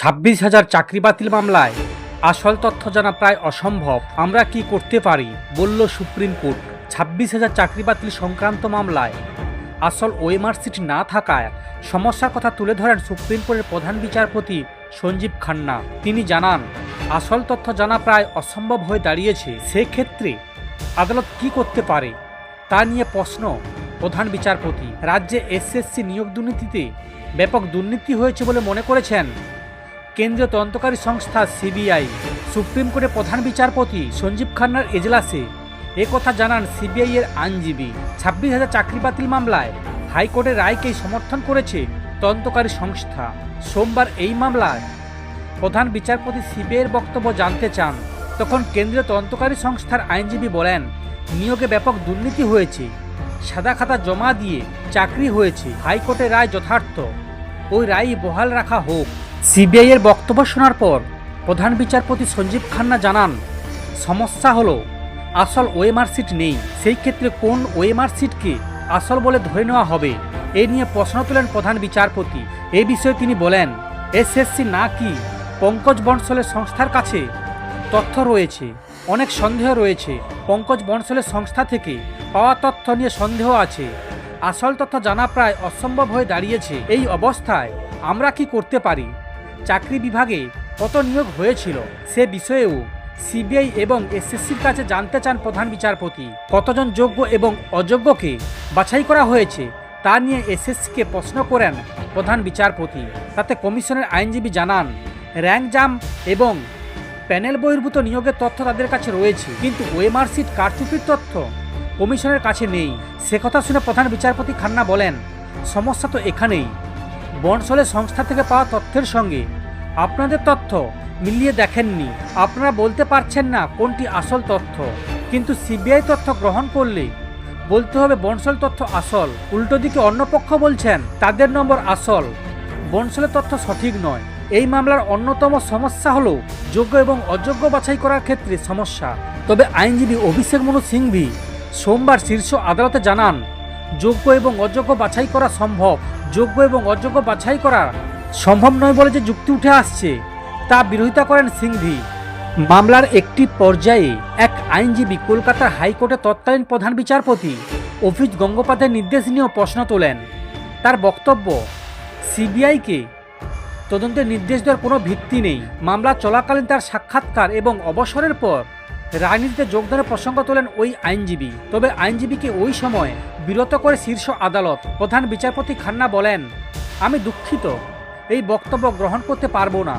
ছাব্বিশ হাজার চাকরি বাতিল মামলায় আসল তথ্য জানা প্রায় অসম্ভব। আমরা কি করতে পারি? বলল সুপ্রিম কোর্ট। ছাব্বিশ হাজার চাকরি বাতিল সংক্রান্ত মামলায় আসল ওএমআর সিট না থাকায় সমস্যার কথা তুলে ধরেন সুপ্রিম কোর্টের প্রধান বিচারপতি সঞ্জীব খান্না। তিনি জানান, আসল তথ্য জানা প্রায় অসম্ভব হয়ে দাঁড়িয়েছে। সেক্ষেত্রে আদালত কি করতে পারে? তা নিয়ে প্রশ্ন প্রধান বিচারপতি। রাজ্যে এসএসসি নিয়োগ দুর্নীতিতে ব্যাপক দুর্নীতি হয়েছে বলে মনে করেছেন কেন্দ্রীয় তদন্তকারী সংস্থা সিবিআই, সুপ্রিম কোর্টের প্রধান বিচারপতি সঞ্জীব খান্নার এজলাসে কথা জানান সিবিআই এর আইনজীবী। ছাব্বিশ হাজার চাকরি বাতিল মামলায় হাইকোর্টের রায়কেই সমর্থন করেছে তদন্তকারী সংস্থা। সোমবার এই মামলায় প্রধান বিচারপতি সিবিআইয়ের বক্তব্য জানতে চান। তখন কেন্দ্রীয় তদন্তকারী সংস্থার আইনজীবী বলেন, নিয়োগে ব্যাপক দুর্নীতি হয়েছে, সাদা খাতা জমা দিয়ে চাকরি হয়েছে, হাইকোর্টের রায় যথার্থ। ওই রায় বহাল রাখা হোক। সিবিআই এর বক্তব্য শোনার পর প্রধান বিচারপতি সঞ্জীব খান্না জানান, সমস্যা হলো, আসল ওএমআর সিট নেই। সেই ক্ষেত্রে কোন ওএমআর সিটকে আসল বলে ধরে নেওয়া হবে? এ নিয়ে প্রশ্ন তোলেন প্রধান বিচারপতি। এ বিষয়ে তিনি বলেন, এসএসসি না কি পঙ্কজ বনসলের সংস্থার কাছে তথ্য রয়েছে, অনেক সন্দেহ রয়েছে। পঙ্কজ বনসলের সংস্থা থেকে পাওয়া তথ্য নিয়ে সন্দেহ আছে। আসল তথ্য জানা প্রায় অসম্ভব হয়ে দাঁড়িয়েছে। এই অবস্থায় আমরা কি করতে পারি? চাকরি বিভাগে কত নিয়োগ হয়েছিল সে বিষয়েও সিবিআই এবং এসএসসির কাছে জানতে চান প্রধান বিচারপতি। কতজন যোগ্য এবং অযোগ্যকে বাছাই করা হয়েছে তা নিয়ে এসএসসিকে প্রশ্ন করেন প্রধান বিচারপতি। তাতে কমিশনের আইনজীবী জানান, র্যাঙ্ক জাম এবং প্যানেল বহির্ভূত নিয়োগের তথ্য তাদের কাছে রয়েছে, কিন্তু ওএমআর সিট কারচুপির তথ্য কমিশনের কাছে নেই। সে কথা শুনে প্রধান বিচারপতি খান্না বলেন, সমস্যা তো এখানেই। বনসলের সংস্থা থেকে পাওয়া তথ্যের সঙ্গে আপনাদের তথ্য মিলিয়ে দেখেননি। আপনারা বলতে পারছেন না কোনটি আসল তথ্য, কিন্তু সিবিআই তথ্য গ্রহণ করলে বলতে হবে বনসল তথ্য আসল। উল্টো দিকে অন্য পক্ষ বলছেন, তাদের নম্বর আসল। বনসলের তথ্য সঠিক নয়। এই মামলার অন্যতম সমস্যা হলো যোগ্য এবং অযোগ্য বাছাই করার ক্ষেত্রে সমস্যা। তবে আইনজীবী অভিষেক মনু সিংভি সোমবার শীর্ষ আদালতে জানান, যোগ্য এবং অযোগ্য বাছাই করা সম্ভব। যোগ্য এবং অযোগ্য বাছাই করা সম্ভব নয় বলে যে যুক্তি উঠে আসছে, তা বিরোধিতা করেন সিংভি। মামলার একটি পর্যায়ে এক আইনজীবী কলকাতার হাইকোর্টের তৎকালীন প্রধান বিচারপতি অফিস গঙ্গোপাধ্যায়ের নির্দেশ নিয়েও প্রশ্ন তোলেন। তার বক্তব্য, সিবিআইকে তদন্তের নির্দেশ দেওয়ার কোনো ভিত্তি নেই। মামলা চলাকালীন তার সাক্ষাৎকার এবং অবসরের পর রাজনীতিতে যোগদানের প্রসঙ্গ তোলেন ওই আইনজীবী। তবে আইনজীবীকে ওই সময় বিরত করে শীর্ষ আদালত প্রধান বিচারপতি খান্না বলেন, আমি দুঃখিত, এই বক্তব্য গ্রহণ করতে পারব না।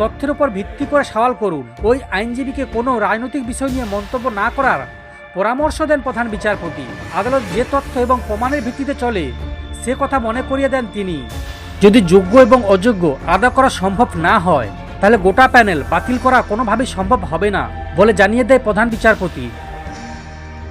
তথ্যের উপর ভিত্তি করে সওয়াল করুন। ওই আইনজীবীকে কোনো রাজনৈতিক বিষয় নিয়ে মন্তব্য না করার পরামর্শ দেন প্রধান বিচারপতি। আদালত যে তথ্য এবং প্রমাণের ভিত্তিতে চলে, সে কথা মনে করিয়ে দেন তিনি। যদি যোগ্য এবং অযোগ্য আদা করা সম্ভব না হয় তাহলে গোটা প্যানেল বাতিল করা কোনোভাবেই সম্ভব হবে না বলে জানিয়ে দেয় প্রধান বিচারপতি।